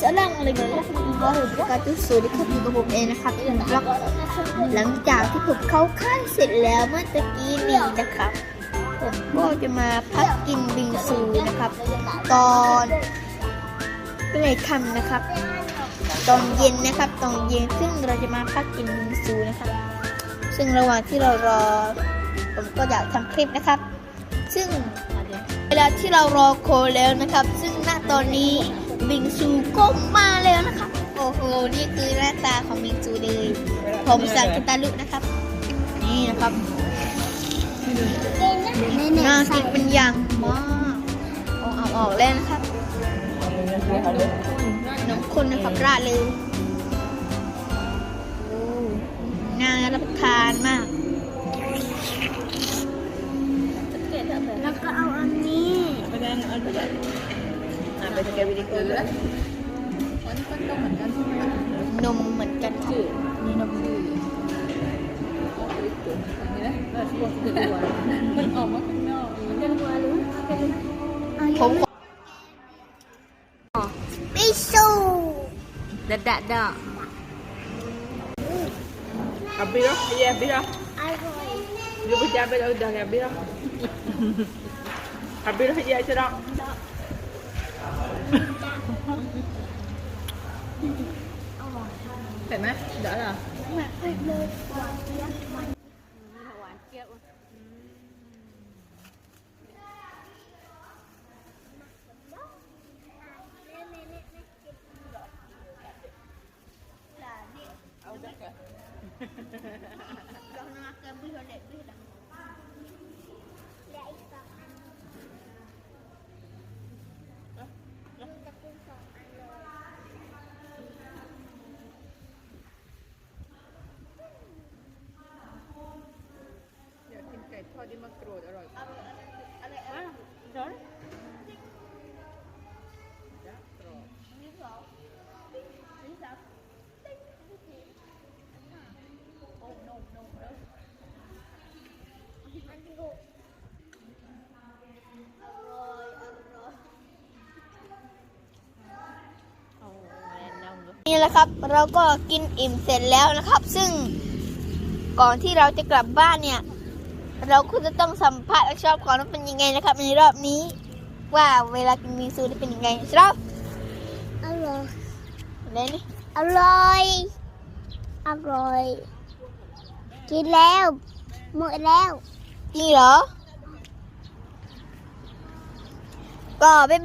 สลามอะไรกันล่ะก็คือการจุดสูตรที่เขาอยู่กับผมเองนะครับที่บล็อกหลังจากที่ผมเข้าค่ายเสร็จแล้วเมื่อตะกี้นี้นะครับผมก็จะมาพักกินบิงซูนะครับ ตอนใกล้ค่ำนะครับ ตอนเย็นนะครับตอนเย็นซึ่งเราจะมาพักกินบิงซูนะครับ ซึ่งระหว่างที่เรารอ ก็อยากทำคลิปนะครับ ซึ่งเวลาที่เรารอโคแล้วนะครับ ซึ่งณตอนนี้บิงซูก็มาแล้วนะครับ โอ้โห นี่คือหน้าตาของบิงซูเลย ผมสั่งกินตาลุนะครับ นี่นะครับน่ากินเป็นอย่างมากเอาเอาออกแล้วนะครับน้ำข้นนะครับราดเลยน่ารับประทานมาก อะไปสแกนวิดีโอเลยนมเหมือนกันค่ะนี่นมดื้อมันออกมาข้างนอกผมปิซูดะดะดะ Habis dah, ya habis dah. อร่อย Dia berjam dah dah habis dah. Habis dah ya je dah. เผ็ดไหมเดี๋ยวเหรอหวานเจี๊ยบอยา กินไก่ทอดที่มะกรูดอร่อยอะไรอะไรร้อนเอาแนะนำเลยนี่แหละครับเราก็กินอิ่มเสร็จแล้วนะครับ ซึ่งก่อนที่เราจะกลับบ้านเนี่ย เราก็จะต้องสัมภาษณ์และชอบก่อนว่าเป็นยังไงนะครับ ในรอบนี้ ว่าเวลากินบิงซูได้เป็นยังไงชอบอร่อยอะไรนี่อร่อยอร่อย กินแล้วหมดแล้วจริงเหรอก็บ๊ายบาย